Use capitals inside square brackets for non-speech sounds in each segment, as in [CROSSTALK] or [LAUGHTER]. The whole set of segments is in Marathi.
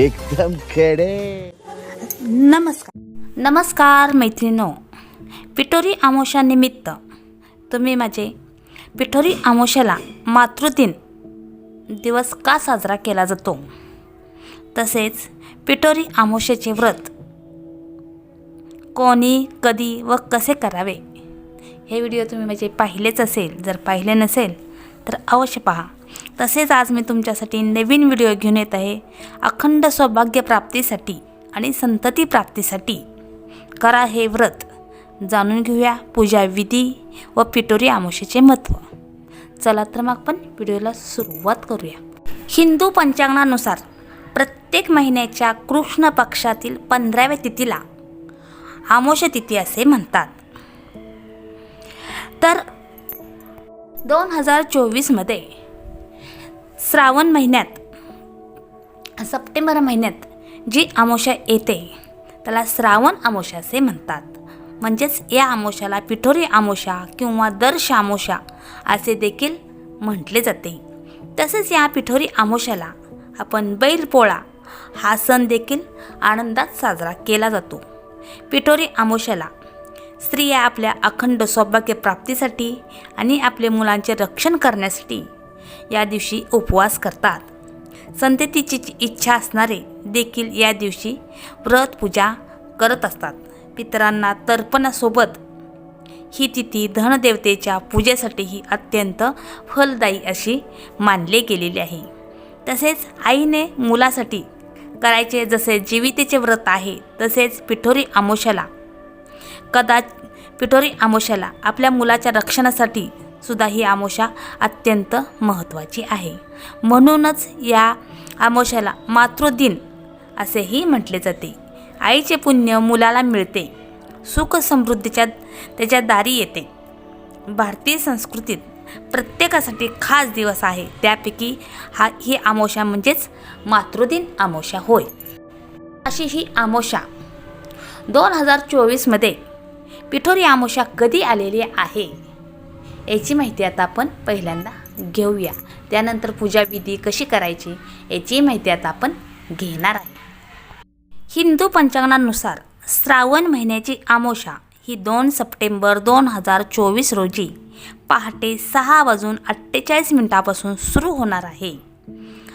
एकदम खडे. नमस्कार. नमस्कार मैत्रिणो पिठोरी आमोशानिमित्त तुम्ही माझे पिठोरी आमोशाला मातृदिन दिवस का साजरा केला जातो? तसेच पिठोरी आमोशाचे व्रत कोणी कधी व कसे करावे? हे व्हिडिओ तुम्ही म्हणजे पाहिलेच असेल जर पाहिले नसेल तर अवश्य पहा. तसेच आज मी तुमच्यासाठी नवीन व्हिडिओ घेऊन येत आहे. अखंड सौभाग्य प्राप्तीसाठी आणि संतती प्राप्तीसाठी. करा हे व्रत. जाणून घेऊया पूजा विधी व पिटोरी आमुषेचे महत्त्व चला तर मग आपण व्हिडिओला सुरुवात करूया. हिंदू पंचांगानुसार प्रत्येक महिन्याच्या कृष्ण पक्षातील पंधराव्या तिथीला आमोश तिथी असे म्हणतात. तर दोन हजार चोवीसमध्ये श्रावण महिन्यात सप्टेंबर महिन्यात जी आमोशा येते त्याला श्रावण आमोशा असे म्हणतात. म्हणजेच या आमोशाला पिठोरी आमोशा किंवा दर्श आमोशा असे देखील म्हटले जाते. तसेच या पिठोरी आमोशाला आपण बैलपोळा हा सण देखील आनंदात साजरा केला जातो. पिठोरी आमोशाला स्त्रिया आपल्या अखंड सौभाग्य प्राप्तीसाठी आणि आपल्या मुलांचे रक्षण करण्यासाठी या दिवशी उपवास करतात. संततीची इच्छा असणारे देखील या दिवशी व्रत पूजा करत असतात. पितरांना तर्पणासोबत ही तिथी धनदेवतेच्या पूजेसाठीही अत्यंत फलदायी अशी मानले गेलेली आहे. तसेच आईने मुलासाठी करायचे जसे जीवितेचे व्रत आहे तसेच पिठोरी आमोशाला कदाच पिठोरी आमोशाला आपल्या मुलाच्या रक्षणासाठी सुद्धा ही आमोशा अत्यंत महत्त्वाची आहे. म्हणूनच या आमोशाला मातृदिन असेही म्हटले जाते. आईचे पुण्य मुलाला मिळते. सुख समृद्धीच्या त्याच्या दारी येते. भारतीय संस्कृतीत प्रत्येकासाठी खास दिवस आहे. त्यापैकी हा ही आमोशा म्हणजेच मातृदिन आमोशा होय. अशी ही आमोशा दोन हजार चोवीसमध्ये पिठोरी आमोशा कधी आलेली आहे? याची माहिती आता आपण पहिल्यांदा घेऊया. त्यानंतर पूजाविधी कशी करायची याची माहिती आता आपण घेणार आहे. हिंदू पंचांगानुसार श्रावण महिन्याची आमोशा ही दोन सप्टेंबर दोन हजार चोवीस रोजी पहाटे सहा वाजून अठ्ठेचाळीस मिनिटापासून सुरू होणार आहे.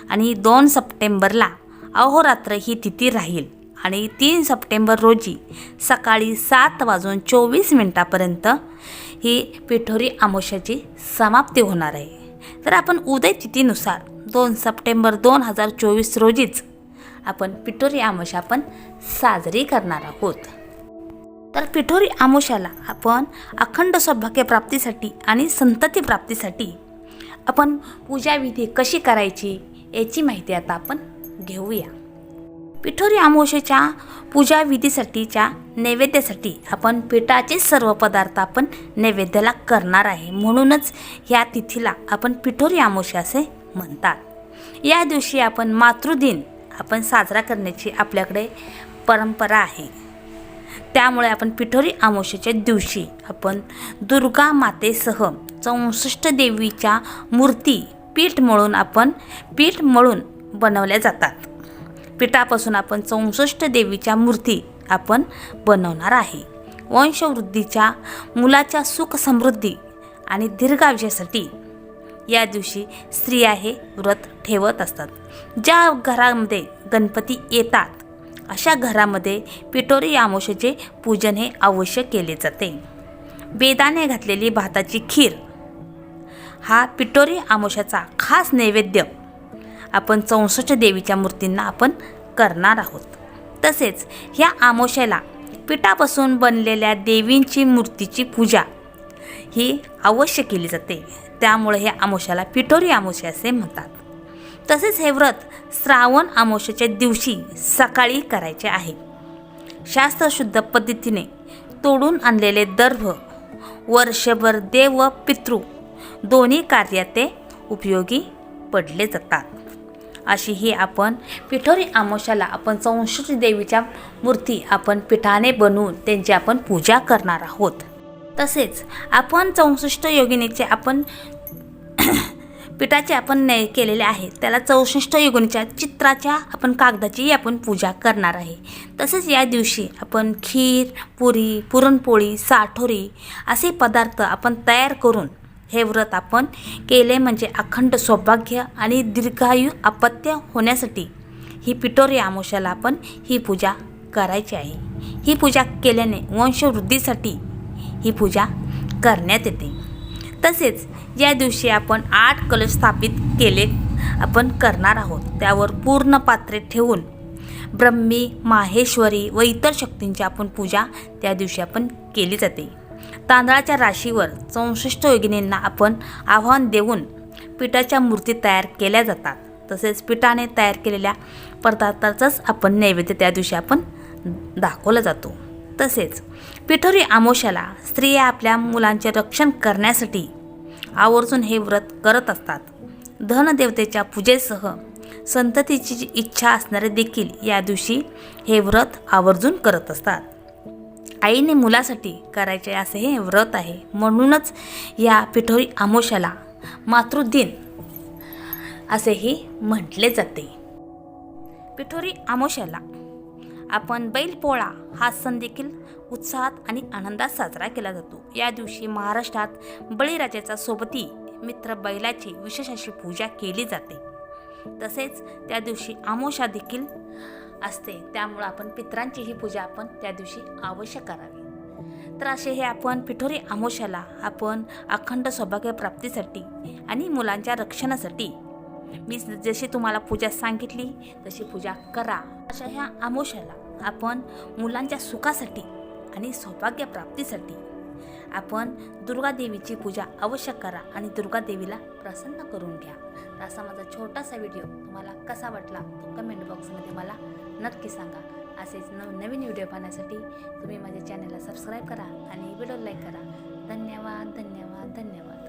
आणि दोन सप्टेंबरला अहोरात्र ही तिथी राहील. आणि तीन सप्टेंबर रोजी सकाळी सात वाजून चोवीस मिनटापर्यंत ही पिठोरी आमोशाची समाप्ती होणार आहे. तर आपण उदय तिथीनुसार दोन सप्टेंबर दोन हजार चोवीस रोजीच आपण पिठोरी आमोशा आपण साजरी करणार आहोत. तर पिठोरी आमोशाला आपण अखंड सौभाग्य प्राप्तीसाठी आणि संतती प्राप्तीसाठी आपण पूजाविधी कशी करायची याची माहिती आता आपण घेऊया. पिठोरी आमोशेच्या पूजाविधीसाठीच्या नैवेद्यासाठी आपण पिठाचे सर्व पदार्थ आपण नैवेद्याला करणार आहे. म्हणूनच या तिथीला आपण पिठोरी अमावस्या असे म्हणतात. या दिवशी आपण मातृदिन आपण साजरा करण्याची आपल्याकडे परंपरा आहे. त्यामुळे आपण पिठोरी अमावस्येच्या दिवशी आपण दुर्गा मातेसह चौसष्ट देवीच्या मूर्ती पीठ मळून आपण पीठ मळून बनवल्या जातात. पिठापासून आपण चौसष्ट देवीच्या मूर्ती आपण बनवणार आहे. वंशवृद्धीच्या मुलाच्या सुख समृद्धी आणि दीर्घायुष्यासाठी या दिवशी स्त्रिया हे व्रत ठेवत असतात. ज्या घरामध्ये गणपती येतात अशा घरामध्ये पिठोरी आमोशाचे पूजन हे अवश्य केले जाते. बेदाने घातलेली भाताची खीर हा पिठोरी आमोशाचा खास नैवेद्य आपण चौसष्ट देवीच्या मूर्तींना आपण करणार आहोत. तसेच ह्या आमोशाला पिठापासून बनलेल्या देवींची मूर्तीची पूजा ही अवश्य केली जाते. त्यामुळे हे आमोशाला पिठोरी आमोशे असे म्हणतात. तसेच हे व्रत श्रावण आमोशाच्या दिवशी सकाळी करायचे आहे. शास्त्रशुद्ध पद्धतीने तोडून आणलेले दर्भ वर्षभर देव व पितृ दोन्ही कार्यात ते उपयोगी पडले जातात. अशी ही आपण पिठोरी आमोशाला आपण चौसष्ट देवीच्या मूर्ती आपण पिठाने बनवून त्यांची आपण पूजा करणार आहोत. तसेच आपण चौसष्ट योगिनीचे आपण [CLEARS THROAT] पिठाचे आपण ने केलेले आहे त्याला चौसष्ट योगिनीच्या चित्राच्या आपण कागदाची आपण पूजा करणार आहे. तसेच या दिवशी आपण खीर पुरी पुरणपोळी साठोरी असे पदार्थ आपण तयार करून हे व्रत आपण केले म्हणजे अखंड सौभाग्य आणि दीर्घायू अपत्य होण्यासाठी ही पिठोरी आमोशाला आपण ही पूजा करायची आहे. ही पूजा केल्याने वंशवृद्धीसाठी ही पूजा करण्यात येते. तसेच या दिवशी आपण आठ कलश स्थापित केले आपण करणार आहोत. त्यावर पूर्ण पात्रे ठेवून ब्रह्मी माहेश्वरी व इतर शक्तींची आपण पूजा त्या दिवशी आपण केली जाते. तांदळाच्या राशीवर चौसष्ट योगिनींना आपण आव्हान देऊन पिठाच्या मूर्ती तयार केल्या जातात. तसेच पिठाने तयार केलेल्या पदार्थाचाच आपण नैवेद्य त्या दिवशी आपण दाखवला जातो. तसेच पिठोरी आमोशाला स्त्रिया आपल्या मुलांचे रक्षण करण्यासाठी आवर्जून हे व्रत करत असतात. धनदेवतेच्या पूजेसह संततीची जी इच्छा असणारे देखील या दिवशी हे व्रत आवर्जून करत असतात. आईने मुलासाठी करायचे असे हे व्रत आहे. म्हणूनच या पिठोरी आमोशाला मातृदिन असेही म्हटले जाते. पिठोरी आमोशाला आपण बैलपोळा हा सण देखील उत्साहात आणि आनंदात साजरा केला जातो. या दिवशी महाराष्ट्रात बळीराजाचा सोबती मित्र बैलाची विशेष अशी पूजा केली जाते. तसेच त्या दिवशी आमोशा देखील असते. त्यामुळं आपण पित्रांची ही पूजा आपण त्या दिवशी अवश्य करावी. तर असे हे आपण पिठोरी आमोशाला आपण अखंड सौभाग्य प्राप्तीसाठी आणि मुलांच्या रक्षणासाठी मी जशी तुम्हाला पूजा सांगितली तशी पूजा करा. अशा ह्या आमोशाला आपण मुलांच्या सुखासाठी आणि सौभाग्य प्राप्तीसाठी आपण दुर्गादेवीची पूजा अवश्य करा आणि दुर्गादेवीला प्रसन्न करून घ्या. असा माझा छोटासा व्हिडिओ तुम्हाला कसा वाटला तो कमेंट बॉक्समध्ये मला नक्की सांगा. असेच नव नवीन व्हिडिओ पाहण्यासाठी तुम्ही माझ्या चॅनलला सबस्क्राईब करा आणि व्हिडिओ लाईक करा. धन्यवाद धन्यवाद धन्यवाद.